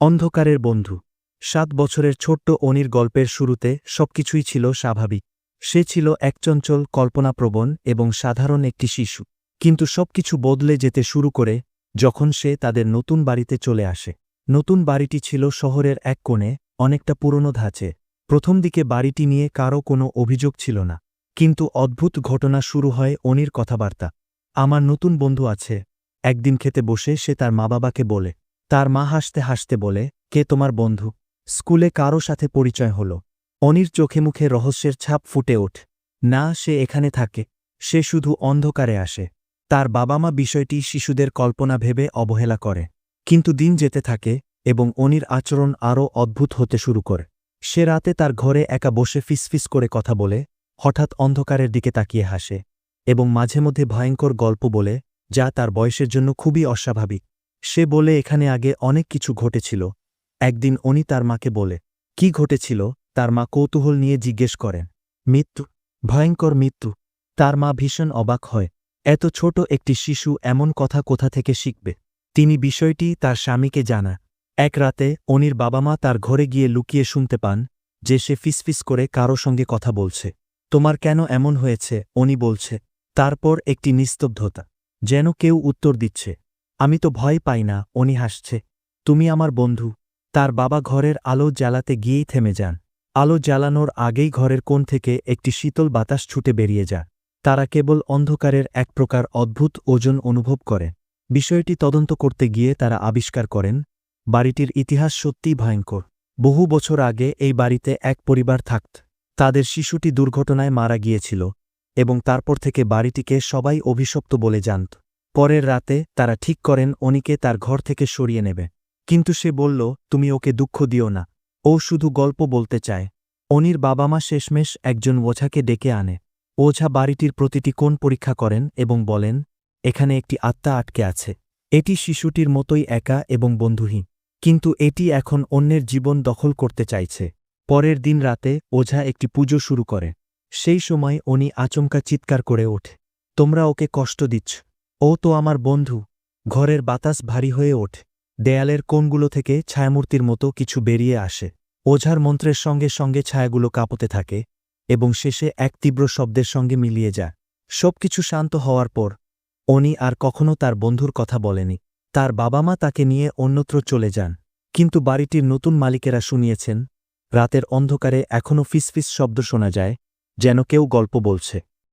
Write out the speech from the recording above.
অন্ধকারের বন্ধু। সাত বছরের ছোট্ট অনির গল্পের শুরুতে সবকিছুই ছিল স্বাভাবিক। সে ছিল একচঞ্চল কল্পনাপ্রবণ এবং সাধারণ একটি শিশু। কিন্তু সবকিছু বদলে যেতে শুরু করে যখন সে তাদের নতুন বাড়িতে চলে আসে। নতুন বাড়িটি ছিল শহরের এক কোণে, অনেকটা পুরনো ধাঁচে। প্রথম দিকে বাড়িটি নিয়ে কারও কোনো অভিযোগ ছিল না। কিন্তু অদ্ভুত ঘটনা শুরু হয় অনির কথাবার্তা। আমার নতুন বন্ধু আছে। একদিন খেতে বসে সে তার মা বাবাকে বলে তার মা হাসতে হাসতে বলে, কে তোমার বন্ধু? স্কুলে কারও সাথে পরিচয় হল। অনির চোখে মুখে রহস্যের ছাপ ফুটে ওঠ। না, সে এখানে থাকে। সে শুধু অন্ধকারে আসে। তার বাবা মা বিষয়টি শিশুদের কল্পনা ভেবে অবহেলা করে। কিন্তু দিন যেতে থাকে এবং অনির আচরণ আরও অদ্ভুত হতে শুরু করে। সে রাতে তার ঘরে একা বসে ফিসফিস করে কথা বলে, হঠাৎ অন্ধকারের দিকে তাকিয়ে হাসে এবং মাঝে মধ্যে ভয়ঙ্কর গল্প বলে, যা তার বয়সের জন্য খুবই অস্বাভাবিক। সে বলে, এখানে আগে অনেক কিছু ঘটেছিল। একদিন অনি তার মাকে বলে, কি ঘটেছিল? তার মা কৌতূহল নিয়ে জিজ্ঞেস করেন, মৃত্যু? ভয়ঙ্কর মৃত্যু? তার মা ভীষণ অবাক হয়, এত ছোট একটি শিশু এমন কথা কোথা থেকে শিখবে? তিনি বিষয়টি তার স্বামীকে জানা এক রাতে অনির বাবা মা তার ঘরে গিয়ে লুকিয়ে শুনতে পান যে সে ফিসফিস করে কারও সঙ্গে কথা বলছে। তোমার কেন এমন হয়েছে? অনি বলছে, তারপর একটি নিস্তব্ধতা, যেন কেউ উত্তর দিচ্ছে। আমি তো ভয় পাই না, অনি হাসছে। তুমি আমার বন্ধু। তার বাবা ঘরের আলো জ্বালাতে গিয়েই থেমে যান। আলো জ্বালানোর আগেই ঘরের কোণ থেকে একটি শীতল বাতাস ছুটে বেরিয়ে যায়। তারা কেবল অন্ধকারের এক প্রকার অদ্ভুত ওজন অনুভব করে। বিষয়টি তদন্ত করতে গিয়ে তারা আবিষ্কার করেন, বাড়িটির ইতিহাস সত্যিই ভয়ঙ্কর। বহু বছর আগে এই বাড়িতে এক পরিবার থাকত। তাদের শিশুটি দুর্ঘটনায় মারা গিয়েছিল এবং তারপর থেকে বাড়িটিকে সবাই অভিশপ্ত বলে জানত। পরের রাতে তারা ঠিক করেন অনিকে তার ঘর থেকে সরিয়ে নেবে। কিন্তু সে বলল, তুমি ওকে দুঃখ দিও না। ও শুধু গল্প বলতে চায়। অনির বাবা মা শেষমেশ একজন ওঝাকে ডেকে আনে। ওঝা বাড়িটির প্রতিটি কোণ পরীক্ষা করেন এবং বলেন, এখানে একটি আত্মা আটকে আছে। এটি শিশুটির মতোই একা এবং বন্ধুহীন। কিন্তু এটি এখন অন্যের জীবন দখল করতে চাইছে। পরের দিন রাতে ওঝা একটি পুজো শুরু করে। সেই সময় উনি আচমকা চিৎকার করে ওঠে, তোমরা ওকে কষ্ট দিচ্ছ। ও তো আমার বন্ধু। ঘরের বাতাস ভারী হয়ে ওঠে। দেয়ালের কোণগুলো থেকে ছায়ামূর্তির মতো কিছু বেরিয়ে আসে। ওঝার মন্ত্রের সঙ্গে সঙ্গে ছায়াগুলো কাঁপতে থাকে এবং শেষে এক তীব্র শব্দের সঙ্গে মিলিয়ে যায়। সবকিছু শান্ত হওয়ার পর, অনি আর কখনো তার বন্ধুর কথা বলেনি। তার বাবা মা তাকে নিয়ে অন্যত্র চলে যান। কিন্তু বাড়িটির নতুন মালিকেরা শুনিয়েছেন, রাতের অন্ধকারে এখনও ফিসফিস শব্দ শোনা যায়, যেন কেউ গল্প বলছে।